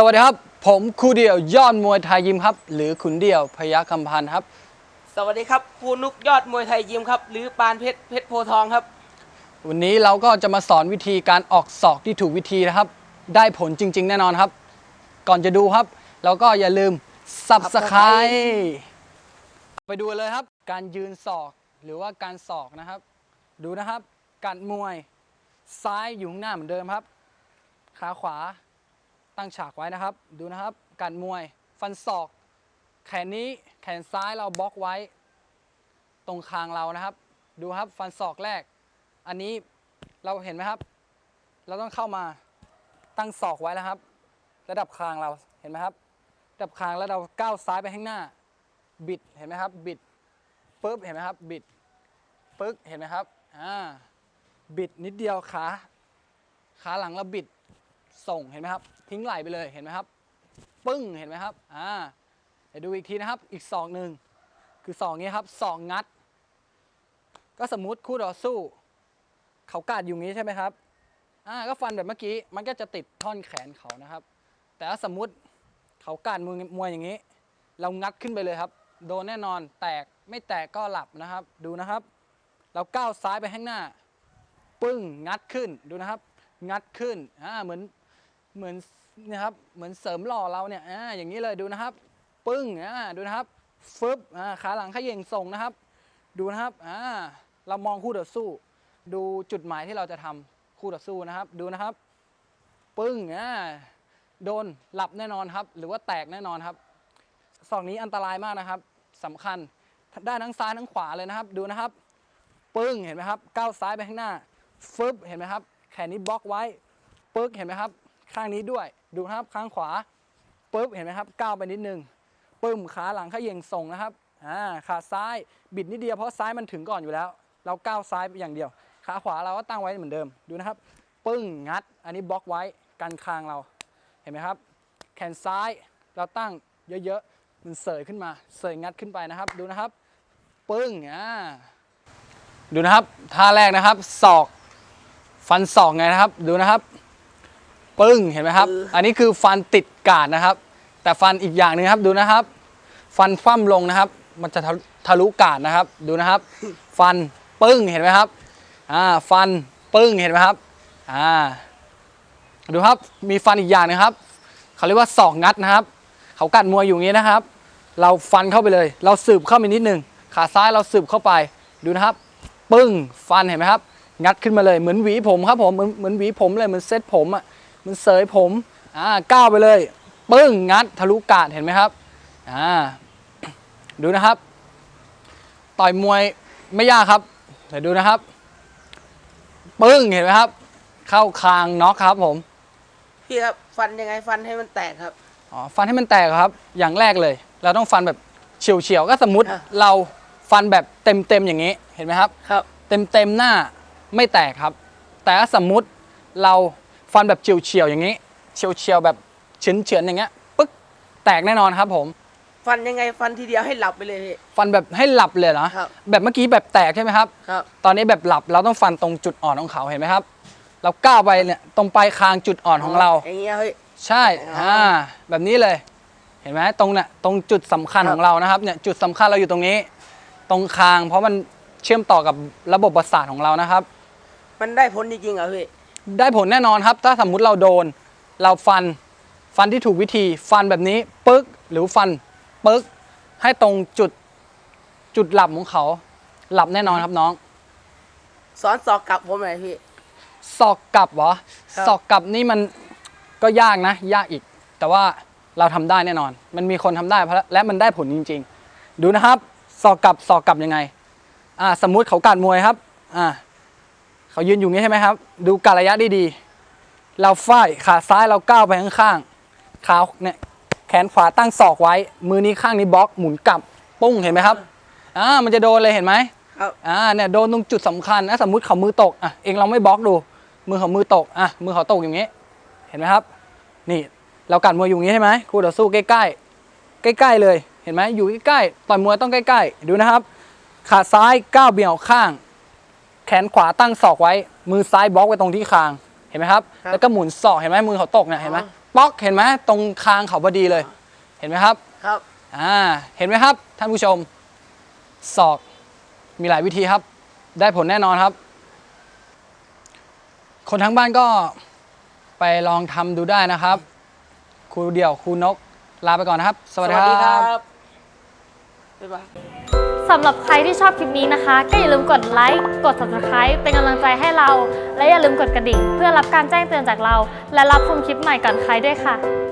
สวัสดีครับ ผมครูเดี่ยวยอดมวยไทยยิมครับ หรือขุนเดี่ยวพยัคฆ์คำพันธ์ครับ สวัสดีครับครูนุกยอดมวยไทยยิมครับ หรือปานเพชรเพชรโพธิ์ทองครับ วันนี้เราก็จะมาสอนวิธีการออกศอกที่ถูกวิธีนะครับ ได้ผลจริง ๆ แน่นอนครับ ก่อนจะดูครับ เราก็อย่าลืม Subscribe ไปดูเลยครับ การยืนศอกหรือว่าการศอกนะครับ ดูนะครับการมวยซ้ายอยู่ข้างหน้าเหมือนเดิมครับ ขาขวา ตั้งฉากไว้นะครับ ดูนะครับการมวย ฟันศอก แขนนี้แขนซ้ายเราบล็อกไว้ ตรงคางเรานะครับ ดูครับฟันศอกแรก อันนี้เราเห็นไหมครับ เราต้องเข้ามาตั้งศอกไว้แล้วครับ ระดับคางเราเห็นไหมครับ ระดับคางแล้วเราก้าวซ้ายไปข้างหน้า บิดเห็นไหมครับ บิดปุ๊บเห็นไหมครับ บิดปึ๊กเห็นไหมครับอ่าบิดนิดเดียวขาขาหลังเราบิด ส่งเห็นไหมครับ ทิ้งไหลไปเลยเห็นไหมครับ ปึ้งเห็นไหมครับอ่าเดี๋ยวดูอีกทีนะครับอีกศอกหนึ่งคือศอกนี้ครับศอกงัด ก็สมมุติคู่ต่อสู้ เขากาดอยู่งี้ใช่ไหมครับอ่าก็ฟันแบบเมื่อกี้มันก็จะติดท่อนแขนเขานะครับ แต่ถ้าสมมุติเขากาดมวยมวยอย่างนี้ เรางัดขึ้นไปเลยครับ โดนแน่นอนแตกไม่แตกก็หลับนะครับ ดูนะครับ เราก้าวซ้ายไปข้างหน้า ปึ้งงัดขึ้นดูนะครับ งัดขึ้นอ่าเหมือน เหมือนนะครับเหมือนเสริมหล่อเราเนี่ยอ่าอย่างนี้เลยดูนะครับ ปึ้งอ่าดูนะครับฟึบอ่าขาหลังขย่งส่งนะครับ ดูนะครับอ่าเรามองคู่ต่อสู้ ดูจุดหมายที่เราจะทำคู่ต่อสู้นะครับ ดูนะครับ ปึ้งอ่าโดนหลับแน่นอนครับ หรือว่าแตกแน่นอนครับสองนี้อันตรายมากนะครับสำคัญได้ทั้งซ้ายทั้งขวาเลยนะครับ ดูนะครับ ปึ้งเห็นไหมครับก้าวซ้ายไปข้างหน้าฟึบเห็นไหมครับ แขนนี้บล็อกไว้ ปึ๊กเห็นไหมครับ ข้างนี้ด้วย ดูนะครับข้างขวาปึ๊บเห็นไหมครับก้าวไปนิดนึงปึ้มขาหลังขย่งส่งนะครับอ่าขาซ้ายบิดนิดเดียวเพราะซ้ายมันถึงก่อนอยู่แล้ว เราก้าวซ้ายไปอย่างเดียว ขาขวาเราก็ตั้งไว้เหมือนเดิมดูนะครับ ปึ้งงัด อันนี้บล็อกไว้กันคางเรา เห็นไหมครับ แขนซ้ายเราตั้งเยอะๆมันเสยขึ้นมาเสยงัดขึ้นไปนะครับดูนะครับ ปึ้งอ่าดูนะครับท่าแรกนะครับศอก ฟันศอกไงนะครับดูนะครับ ปึ้งเห็นไหมครับคืออันนี้คือฟันติดกาดนะครับ แต่ฟันอีกอย่างหนึ่งครับดูนะครับ ฟันคว่ำลงนะครับ มันจะทะลุทะลุกาดนะครับดูนะครับ ฟันปึ้งเห็นไหมครับอ่าฟันปึ้งเห็นไหมครับอ่าดูครับมีฟันอีกอย่างหนึงครับเขาเรียกว่าศอกงัดนะครับ เขากัดมวยอยู่อย่างนี้นะครับ เราฟันเข้าไปเลย เราสืบเข้าไปนิดนึงขาซ้ายเราสืบเข้าไปดูนะครับ ปึ้งฟันเห็นไหมครับ งัดขึ้นมาเลยเหมือนหวีผมครับผมเหมือนเหมือนหวีผมเลยเหมือนเซ็ตผมอะเห มันเสยผมอ่าก้าวไปเลย ปึ้งงัดทะลุกาดเห็นไหมครับอ่าดูนะครับ ต่อยมวยไม่ยากครับเดี๋ยวดูนะครับ ปึ้งเห็นไหมครับ เข้าคางน็อกครับผมพี่ครับฟันยังไงฟันให้มันแตกครับ อ๋อฟันให้มันแตกครับ อย่างแรกเลย เราต้องฟันแบบเฉียวๆก็สมมุติอะ เราฟันแบบเต็มๆอย่างนี้เห็นไหมครับ ครับ เต็มๆหน้าไม่แตกครับ แต่ถ้าสมมุติเรา ฟันแบบเฉียวๆอย่างนี้ เฉียวๆแบบเฉือนๆอย่างเงี้ยปึ๊กแตกแน่นอนครับผม ฟันยังไงฟันทีเดียวให้หลับไปเลยพี่ ฟันแบบให้หลับเลยเหรอครับ แบบเมื่อกี้แบบแตกใช่ไหมครับ ครับ ตอนนี้แบบหลับเราต้องฟันตรงจุดอ่อนของเขาเห็นไหมครับ เราก้าวไปเนี่ยตรงปลายคางจุดอ่อนของเรา อย่างเงี้ยเฮ้ย ใช่อ๋ออ่อ่าแบบนี้เลย เห็นไหมตรงเนี่ยตรงจุดสำคัญครับ ของเรานะครับเนี่ยจุดสำคัญเราอยู่ตรงนี้ ตรงคางเพราะมันเชื่อมต่อกับระบบประสาทของเรานะครับ มันได้ผลจริงๆเหรอพี่ ได้ผลแน่นอนครับ ถ้าสมมุติเราโดน เราฟันฟันที่ถูกวิธีฟันแบบนี้ปึ๊กหรือฟันปึ๊กให้ตรงจุดจุดหลับของเขา หลับแน่นอนครับน้องสอนสอกกลับผมหน่อยพี่ ศอกกลับเหรอครับ ศอกกลับนี่มันก็ยากนะ ยากอีก แต่ว่าเราทำได้แน่นอน มันมีคนทำได้เพราะและมันได้ผลจริง ๆ ดูนะครับศอกกลับศอกกลับยังไง อ่า สมมุติเขาการมวยครับ อ่า เขายืนอยู่งี้ใช่ไหมครับ ดูการระยะดีๆเราฝ้ายขาซ้ายเราก้าวไปข้างๆขาเนี่ยแขนขวาตั้งศอกไว้ มือนี้ข้างนี้บล็อกหมุนกลับปุ้งเห็นไหมครับอ่ามันจะโดนเลยเห็นไหมครับอ่าเนี่ยโดนตรงจุดสำคัญนะสมมุติเขามือตกอะเองลองไม่บล็อกดู มือเขามือตกอะมือเขาตกอย่างนี้ เห็นไหมครับ นี่เรากัดมวยอยู่อย่างนี้ใช่ไหมคู่ต่อสู้ใกล้ๆใกล้ๆเลยเห็นไหมอยู่ใกล้ๆต่อยมวยต้องใกล้ๆดูนะครับ ขาซ้ายก้าวเบี่ยงออกข้าง แขนขวาตั้งศอกไว้ มือซ้ายบล็อกไว้ตรงที่คาง เห็นไหมครับ ครับ แล้วก็หมุนศอกเห็นไหมมือเขาตกเนี่ยเห็นไหมอ๋อป๊อกเห็นไหมตรงคางเขาพอดีเลย เห็นไหมครับ ครับ อ่าเห็นไหมครับ ท่านผู้ชมศอกมีหลายวิธีครับ ได้ผลแน่นอนครับ คนทั้งบ้านก็ไปลองทำดูได้นะครับ ครูเดี่ยวครูนกลาไปก่อนนะครับ สวัสดีครับ บ๊ายบาย สำหรับใครที่ชอบคลิปนี้นะคะ ก็อย่าลืมกดไลค์กด subscribe เป็นกำลังใจให้เรา และอย่าลืมกดกระดิ่ง เพื่อรับการแจ้งเตือนจากเรา และรับชมคลิปใหม่ก่อนใครด้วยค่ะ